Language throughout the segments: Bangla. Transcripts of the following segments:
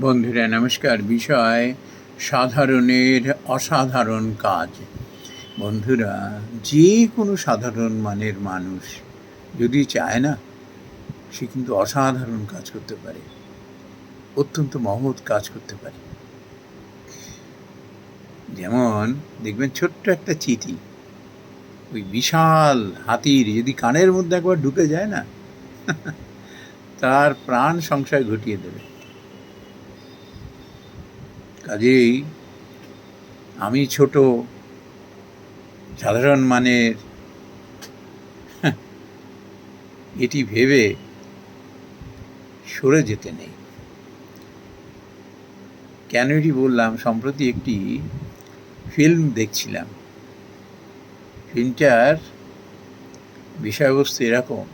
বন্ধুরা, নমস্কার। বিষয় সাধারণের অসাধারণ কাজ। বন্ধুরা, যে কোনো সাধারণ মানের মানুষ যদি চায় না, সে কিন্তু অসাধারণ কাজ করতে পারে। অত্যন্ত মহৎ কাজ করতে পারে। যেমন, দেখবেন ছোট্ট একটা চিঠি। ওই বিশাল হাতির যদি কানের মধ্যে একবার ঢুকে যায় না, তার প্রাণ সংশয় ঘটিয়ে দেবে। কাজেই আমি ছোট সাধারণ মানের এটি ভেবে সরে যেতে নেই। কেন এটি বললাম? সম্প্রতি একটি ফিল্ম দেখছিলাম। ফিল্মটার বিষয়বস্তু এরকম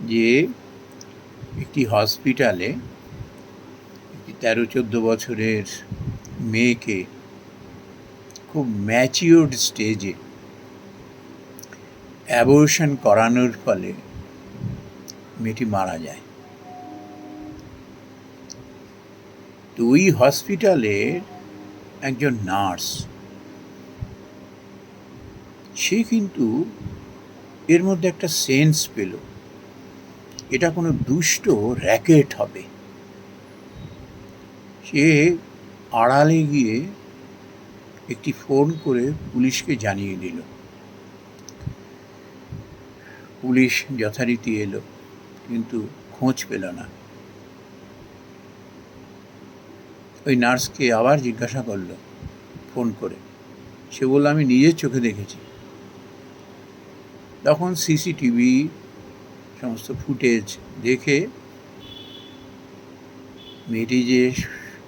যে, একটি হসপিটালে তেরো চোদ্দ বছরের মেয়েকে খুব ম্যাচিওর্ড স্টেজে অ্যাবর্শন করানোর ফলে মেয়েটি মারা যায়। তো ওই হসপিটালের একজন নার্স সে কিন্তু এর মধ্যে একটা সেন্স পেল। এটা কোনো দুষ্ট র্যাকেট হবে। সে আড়ালে গিয়ে একটি ফোন করে পুলিশকে জানিয়ে দিল। পুলিশ যথারীতি এলো, কিন্তু খোঁজ পেল না। ওই নার্সকে আবার জিজ্ঞাসা করল, ফোন করে। সে বলল, আমি নিজের চোখে দেখেছি। তখন সিসিটিভি সমস্ত ফুটেজ দেখে মেয়েটি যে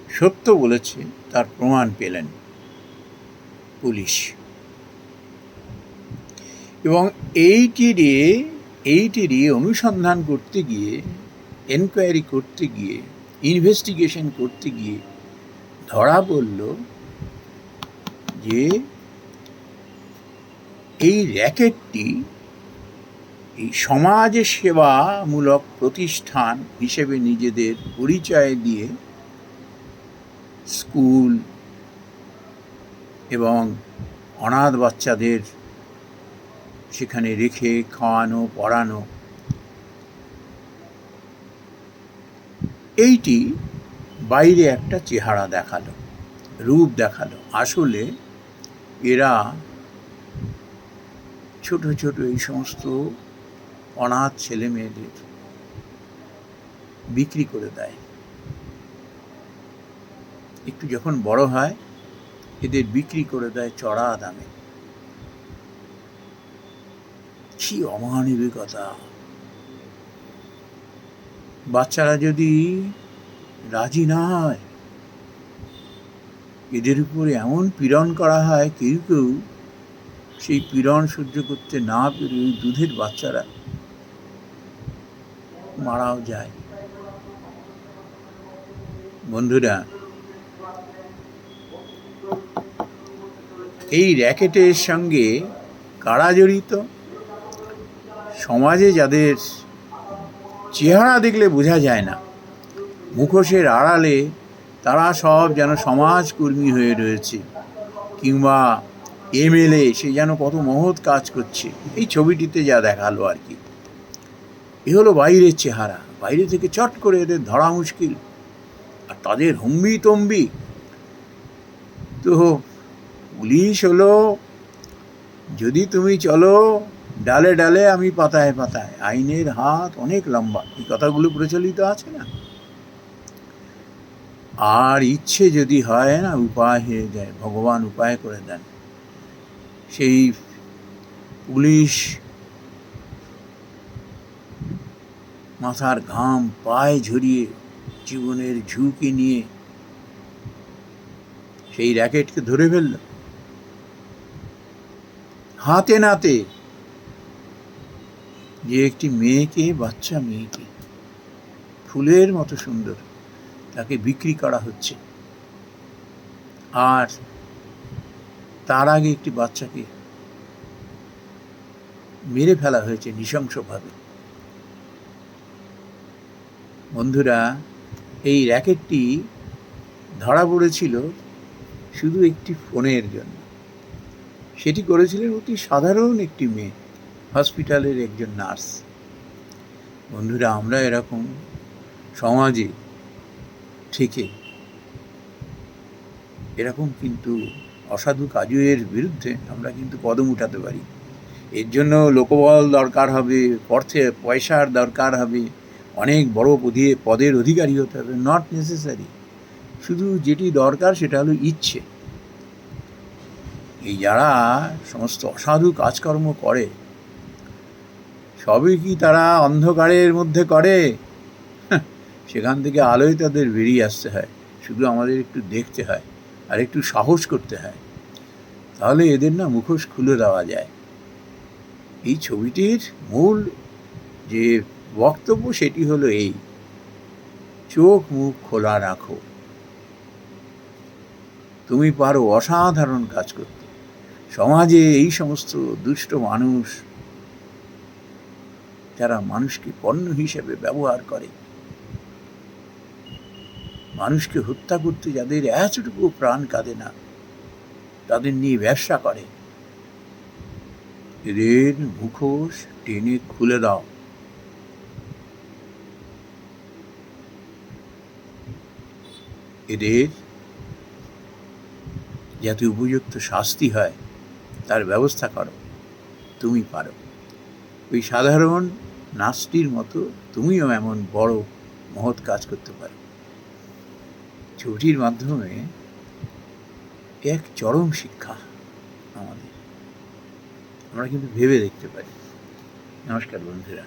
সত্য বলেছে, তার প্রমাণ পেলেন পুলিশ। এবং এইটিরই এইটিরই অনুসন্ধান করতে গিয়ে, এনকোয়ারি করতে গিয়ে, ইনভেস্টিগেশন করতে গিয়ে ধরা পড়ল যে এই র্যাকেটটি এই সমাজ সেবামূলক প্রতিষ্ঠান হিসেবে নিজেদের পরিচয় দিয়ে স্কুল এবং অনাথ বাচ্চাদের সেখানে রেখে খাওয়ানো, পড়ানো। এইটি বাইরে একটা চেহারা দেখাল, রূপ দেখাল। আসলে এরা ছোট ছোট এই সমস্ত অনাথ ছেলে মেয়েদের বিক্রি করে দেয়। একটু যখন বড় হয়, এদের বিক্রি করে দেয় চড়া দামে। কি অমানবিকতা! বাচ্চারা যদি রাজি না হয়, এদের উপরে এমন পীড়ন করা হয়, কেউ কেউ সেই পীড়ন সহ্য করতে না পেরে দুধের বাচ্চারা মারাও যায়। বন্ধুরা এই র্যাকেটের সঙ্গে কারা জড়িত? সমাজে যাদের চেহারা দেখলে বোঝা যায় না, মুখোশের আড়ালে তারা সব যেন সমাজকর্মী হয়ে রয়েছে, কিংবা এমএলএ সে যেন কত মহৎ কাজ করছে। এই ছবিটিতে যা দেখাল আর কি। এ হলো বাইরের চেহারা। বাইরে থেকে চট করে এদের ধরা মুশকিল। আর তাদের হম্বি তম্বি তো পুলিশ হলো, যদি তুমি চলো, ডালে ডালে আমি পাতায় পাতায়। আইনের হাত অনেক লম্বা। এই কথাগুলো প্রচলিত আছে না? আর ইচ্ছে যদি হয় না, উপায় হয়ে যায়। ভগবান উপায় করে দেন। সেই পুলিশ মাথার ঘাম পায়ে ঝরিয়ে জীবনের ঝুঁকি নিয়ে সেই র্যাকেটকে ধরে ফেলল। হাতে নাতে। যে একটি মেয়েকে, বাচ্চা মেয়েকে। ফুলের মতো সুন্দর। তাকে বিক্রি করা হচ্ছে। আর তার আগে একটি বাচ্চাকে মেরে ফেলা হয়েছে নৃশংসভাবে। বন্ধুরা, এই র্যাকেটটি ধরা পড়েছিল শুধু একটি ফোনের জন্য। সেটি করেছিলেন অতি সাধারণ একটি মেয়ে, হসপিটালের একজন নার্স। বন্ধুরা, আমরা এরকম সমাজে থেকে এরকম কিন্তু অসাধু কাজের বিরুদ্ধে আমরা কিন্তু কদম উঠাতে পারি। এর জন্য লোকবল দরকার হবে, অর্থে পয়সার দরকার হবে, অনেক বড় পদে, পদের অধিকারী হতে হবে নট নেসেসারি শুধু যেটি দরকার সেটা হলো ইচ্ছে। এই যারা সমস্ত অসাধু কাজকর্ম করে সবই কি তারা অন্ধকারের মধ্যে করে? হ্যাঁ, সেখান থেকে আলোয় তাদের বেরিয়ে আসতে হয়। শুধু আমাদের একটু দেখতে হয় আর একটু সাহস করতে হয়। তাহলে এদের না মুখোশ খুলে দেওয়া যায়। এই ছবিটির মূল যে বক্তব্য সেটি হলো এই চোখ মুখ খোলা রাখো। তুমি পারো অসাধারণ কাজ করতে। সমাজে এই সমস্ত দুষ্ট মানুষ, যারা মানুষকে পণ্য হিসেবে ব্যবহার করে, মানুষকে হত্যা করতে যাদের এতটুকু প্রাণ কাঁদে না, তাদের নিয়ে ব্যবসা করে। এদের মুখোশ টেনে খুলে দাও। এদের যাতে উপযুক্ত শাস্তি হয়। তার ব্যবস্থা করো। তুমি পারো। ওই সাধারণ নাচটির মতো তুমিও এমন বড় মহৎ কাজ করতে পারো। ছবিটির মাধ্যমে এক চরম শিক্ষা আমাদের। আমরা কিন্তু ভেবে দেখতে পারি। নমস্কার বন্ধুরা।